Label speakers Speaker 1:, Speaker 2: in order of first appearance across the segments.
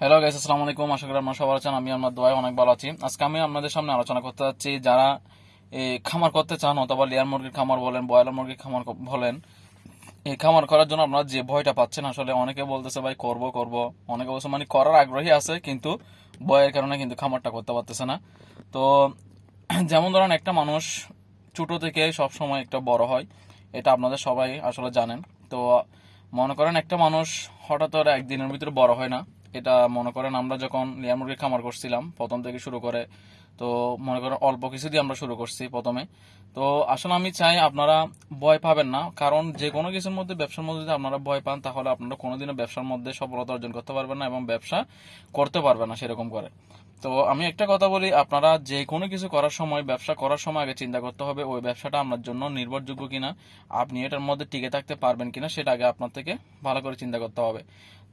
Speaker 1: Hello guys আসসালামু আলাইকুম। আশা করি আপনারা সবাই আছেন আমি আমার দোয়ায় অনেক ভালো আছি। আজকে আমি আপনাদের সামনে আলোচনা করতে যাচ্ছি, যারা খামার করতে চান অথবা লেয়ার মুরগির খামার বলেন, ব্রয়লার মুরগির খামার বলেন এই খামার করার জন্য আপনারা যে ভয়টা পাচ্ছেন, আসলে অনেকে বলতেছে, ভাই, করব করব। অনেকে বলছে মানে করার আগ্রহী আছে, কিন্তু ভয়ের কারণে কিন্তু খামারটা করতে পারতেছে না। তো, যেমন ধরেন, একটা মানুষ ছোট থেকে সব সময় একটা বড় হয়, এটা আপনাদের সবাই আসলে জানেন। তো, মনে করেন, একটা মানুষ হঠাৎ একদিনের ভিতরে বড় হয় না এটা মনে করেন আমরা যখন লেয়ার মুরগির খামার করছিলাম, প্রথম থেকে শুরু করে, তো মনে করেন অল্প কিছু দিয়ে আমরা শুরু করছি প্রথমে। তো আসলে আমি চাই আপনারা ভয় পাবেন না, কারণ যে কোনো কিছুর মধ্যে, ব্যবসার মধ্যে যদি আপনারা ভয় পান, তাহলে আপনারা কোনোদিনও ব্যবসার মধ্যে সফলতা অর্জন করতে পারবেন না এবং ব্যবসা করতে পারবেন না সেরকম করে। তো আমি একটা কথা বলি, আপনারা যে কোনো কিছু করার সময়, ব্যবসা করার সময় আগে চিন্তা করতে হবে, ওই ব্যবসাটা আপনার জন্য নির্ভরযোগ্য কিনা, আপনি এটার মধ্যে টিকে থাকতে পারবেন কিনা, সেটা আগে আপনার থেকে ভালো করে চিন্তা করতে হবে।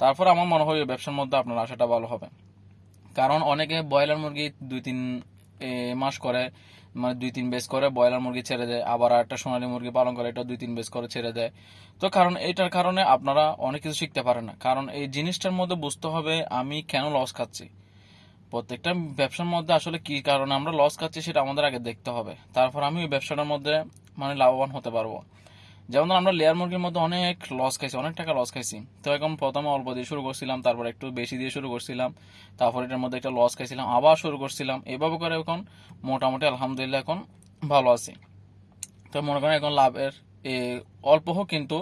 Speaker 1: তারপর আমার মনে হয় ওই ব্যবসার মধ্যে আপনার আশাটা ভালো হবে। কারণ অনেকে ব্রয়লার মুরগি দুই তিন মাস করে মানে দুই তিন বেস করে ব্রয়লার মুরগি ছেড়ে দেয়, আবার একটা সোনালী মুরগি পালন করে এটা দুই তিন বেস করে ছেড়ে দেয়। তো কারণ এটার কারণে আপনারা অনেক কিছু শিখতে পারেন না। কারণ এই জিনিসটার মধ্যে বুঝতে হবে আমি কেন লস খাচ্ছি। প্রত্যেকটা ব্যবসার মধ্যে আসলে কি কারণে আমরা লস খাচ্ছি সেটা আমাদের আগে দেখতে হবে। তারপর আমি ওই ব্যবসাটার মধ্যে মানে লাভবান হতে পারব। যেমন আমরা লেয়ার মুরগির মধ্যে অনেক লস খাইছি, অনেক টাকা লস খাইছি। তো এখন প্রথমে অল্প দিয়ে শুরু করছিলাম, তারপর একটু বেশি দিয়ে শুরু করছিলাম, তারপর এটার মধ্যে একটা লস খাইছিলাম, আবার শুরু করছিলাম। এভাবে করে এখন মোটামুটি আলহামদুলিল্লাহ এখন ভালো আছি। তো মনে করেন এখন লাভের অল্প হোক কিন্তু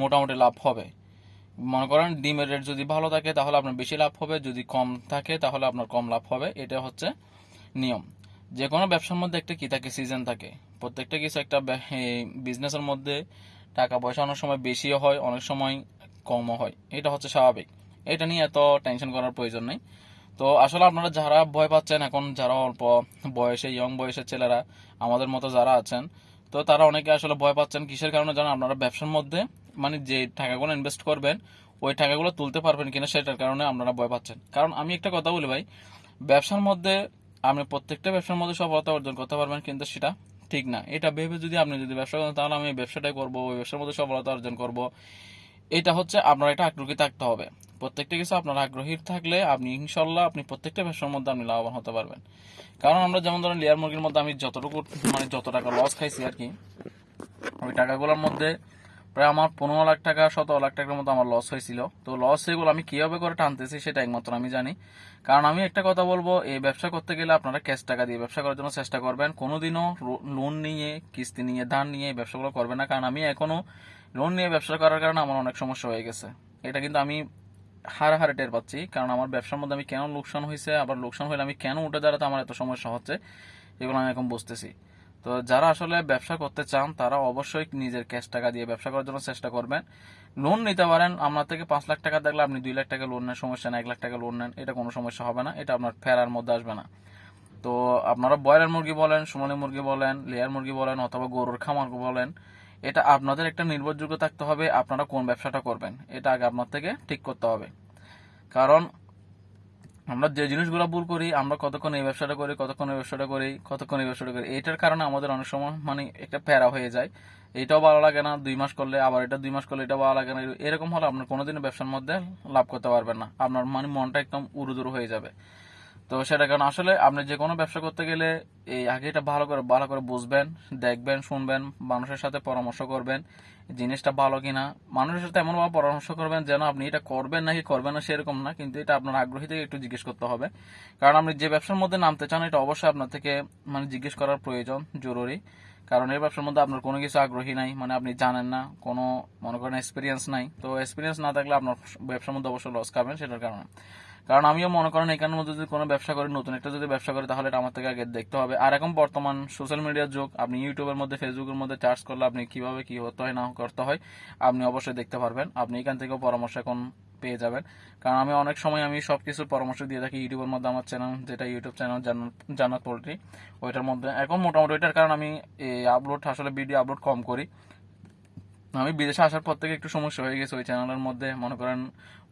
Speaker 1: মোটামুটি লাভ হবে। মনে করেন ডিমের রেট যদি ভালো থাকে, তাহলে আপনার বেশি লাভ হবে। যদি কম থাকে, তাহলে আপনার কম লাভ হবে। এটা হচ্ছে নিয়ম। যে কোনো ব্যবসার মধ্যে একটা কি থাকে সিজন থাকে। প্রত্যেকটা কিছু একটা বিজনেসের মধ্যে টাকা পয়সা অনেক সময় বেশিও হয়, অনেক সময় কমও হয়। এটা হচ্ছে স্বাভাবিক। এটা নিয়ে এত টেনশন করার প্রয়োজন নেই। তো আসলে আপনারা যারা ভয় পাচ্ছেন, এখন যারা অল্প বয়সে ইয়ং বয়সের ছেলেরা, আমাদের মতো যারা আছেন, তো তারা অনেকে আসলে ভয় পাচ্ছেন। কিসের কারণে জানেন? আপনারা ব্যবসার মধ্যে মানে যে টাকাগুলো ইনভেস্ট করবেন, ওই টাকাগুলো তুলতে পারবেন কিনা সেটার কারণে আপনারা ভয় পাচ্ছেন। কারণ আমি একটা কথা বলি ভাই, ব্যবসার মধ্যে আপনি প্রত্যেকটা ব্যবসার মধ্যে সফলতা অর্জন করতে পারবেন কিন্তু সেটা ঠিক না। এটা ভেবে যদি আপনি যদি ব্যবসা করেন, তাহলে আমি ব্যবসাটাই করব, ওই ব্যবসার মধ্যে সফলতা অর্জন করব। এটা হচ্ছে আপনার একটা আগ্রহী থাকতে হবে। প্রত্যেকটা কিছু আপনার আগ্রহী থাকলে আপনি ইনশাল্লাহ আপনি প্রত্যেকটা ব্যবসার মধ্যে আপনি লাভবান হতে পারবেন। কারণ আমরা যেমন ধরেন লেয়ার মুরগির মধ্যে আমি যতটুকু মানে যত টাকা লস খাইছি আর কি, ওই টাকাগুলোর মধ্যে প্রায় আমার পনেরো লাখ টাকা, সতেরো লাখ টাকার মতো আমার লস হয়েছিল। তো লস সেগুলো আমি কীভাবে করে টানতেছি সেটা একমাত্র আমি জানি। কারণ আমি একটা কথা বলব, এই ব্যবসা করতে গেলে আপনারা ক্যাশ টাকা দিয়ে ব্যবসা করার জন্য চেষ্টা করবেন। কোনোদিনও লোন নিয়ে, কিস্তি নিয়ে, ধার নিয়ে এই ব্যবসাগুলো করবেন না। কারণ আমি এখনও লোন নিয়ে ব্যবসা করার কারণে আমার অনেক সমস্যা হয়ে গেছে। এটা কিন্তু আমি হারে হারে টের পাচ্ছি। কারণ আমার ব্যবসার মধ্যে আমি কেন লোকসান হয়েছে আবার লোকসান হলে আমি কেন উঠে দাঁড়াতে আমার এত সমস্যা হচ্ছে, এগুলো আমি এখন বুঝতেছি। তো যারা আসলে ব্যবসা করতে চান, তারা অবশ্যই নিজের ক্যাশ টাকা দিয়ে ব্যবসা করার জন্য চেষ্টা করবেন। লোন নিতে পারেন, আপনার থেকে পাঁচ লাখ টাকা দেখলে আপনি দুই লাখ টাকা লোন নেন, সমস্যা না এক লাখ টাকা লোন নেন, এটা কোনো সমস্যা হবে না, এটা আপনার ফেরার মধ্যে আসবে না। তো আপনারা ব্রয়লার মুরগি বলেন, সোনালী মুরগি বলেন, লেয়ার মুরগি বলেন, অথবা গরুর খামার বলেন, এটা আপনাদের একটা নির্ভরযোগ্য থাকতে হবে, আপনারা কোন ব্যবসাটা করবেন, এটা আগে আপনার থেকে ঠিক করতে হবে। কারণ আমরা যে জিনিসগুলো ভুল করি, আমরা কতক্ষণ এই ব্যবসাটা করি, কতক্ষণ এই ব্যবসাটা করি, কতক্ষণ এই ব্যবসাটা করি, এটার কারণে আমাদের অনেক সময় মানে একটা প্যারা হয়ে যায়। এটাও ভালো লাগে না, দুই মাস করলে আবার এটা, দুই মাস করলে এটা ভালো লাগে না, এরকম হলে আপনার কোনোদিনও ব্যবসার মধ্যে লাভ করতে পারবেন না। আপনার মানে মনটা একদম উড়ুদুরু হয়ে যাবে। তো সেটা কারণ আসলে আপনি যে কোনো ব্যবসা করতে গেলে এই আগে এটা ভালো করে ভালো করে বুঝবেন, দেখবেন, শুনবেন, মানুষের সাথে পরামর্শ করবেন, জিনিসটা ভালো কিনা। মানুষের সাথে এমন ভাবে পরামর্শ করবেন যেন আপনি এটা করবেন নাকি করবেন না সেরকম না, কিন্তু এটা আপনার আগ্রহী থেকে একটু জিজ্ঞেস করতে হবে। কারণ আপনি যে ব্যবসার মধ্যে নামতে চান, এটা অবশ্যই আপনার থেকে মানে জিজ্ঞেস করার প্রয়োজন, জরুরি। কারণ এই ব্যবসার মধ্যে আপনার কোনো কিছু আগ্রহী নাই মানে আপনি জানেন না, কোনো, মনে করেন এক্সপিরিয়েন্স নাই। তো এক্সপিরিয়েন্স না থাকলে আপনার ব্যবসার মধ্যে অবশ্যই লস খাবেন, সেটার কারণে। কারণ আমিও মনে করেন এখানের মধ্যে যদি কোনো ব্যবসা করি, নতুন একটা যদি ব্যবসা করি, তাহলে এটা আমার থেকে আগে দেখতে হবে। আর এখন বর্তমান সোশ্যাল মিডিয়ার যুগ, আপনি ইউটিউবের মধ্যে ফেসবুকের মধ্যে চার্জ করলে আপনি কীভাবে কি হতে হয়, না করতে হয়, আপনি অবশ্যই দেখতে পারবেন। আপনি এখান থেকেও পরামর্শ এখন পেয়ে যাবেন। কারণ আমি অনেক সময় আমি সব কিছুর পরামর্শ দিয়ে থাকি। ইউটিউবের মধ্যে আমার চ্যানেল যেটা ইউটিউব চ্যানেল জান্নাত পোল্ট্রি, ওইটার মধ্যে। এখন মোটামুটি ওইটার কারণ আমি আপলোড আসলে ভিডিও আপলোড কম করি। আমি বিদেশে আসার পর থেকে একটু সমস্যা হয়ে গেছে ওই চ্যানেলের মধ্যে। মনে করেন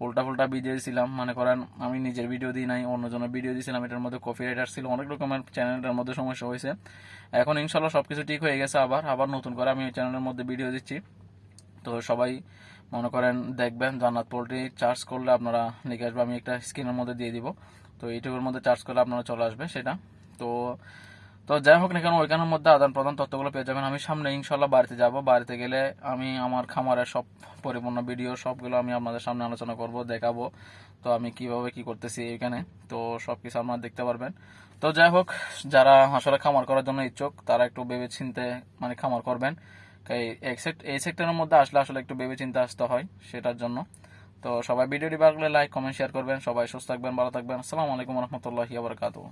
Speaker 1: উল্টা ফুল্টা ভিডিও দিয়েছিলাম মনে করেন আমি নিজের ভিডিও দিই নাই, অন্যজনের ভিডিও দিয়েছিলাম এটার মধ্যে কপি রাইটার ছিল, অনেক রকমের চ্যানেলটার মধ্যে সমস্যা হয়েছে। এখন ইনশাল্লাহ সবকিছু ঠিক হয়ে গেছে আবার আবার নতুন করে আমি ওই চ্যানেলের মধ্যে ভিডিও দিচ্ছি। তো সবাই মনে করেন দেখবেন, জান্নাত পোল্ট্রি চার্জ করলে আপনারা লিখে আসবে, আমি একটা স্ক্রিনের মধ্যে দিয়ে দিব। তো ইউটিউবের মধ্যে চার্জ করলে আপনারা চলে আসবে সেটা। তো তো যাই হোক না কেন, ওইখানের মধ্যে আদান প্রদান তথ্যগুলো পেয়ে যাবেন। আমি সামনে ইনশাল্লাহ বাড়িতে যাব। বাড়িতে গেলে আমি আমার খামারের সব পরিপূর্ণ ভিডিও, সবগুলো আমি আপনাদের সামনে আলোচনা করব, দেখাবো। তো আমি কীভাবে কি করতেছি এখানে তো সব কিছু আপনারা দেখতে পারবেন। তো যাই হোক, যারা আসলে খামার করার জন্য ইচ্ছুক, তারা একটু ভেবে চিনতে মানে খামার করবেন। এই সেক্টরের মধ্যে আসলে আসলে একটু ভেবে চিন্তে আসতে হয় সেটার জন্য। তো সবাই ভিডিওটি ভালো লাইক, কমেন্ট, শেয়ার করবেন। সবাই সুস্থ থাকবেন, ভালো থাকবেন। আসসালামু আলাইকুম রহমতুল্লাহি আবরকাতুহ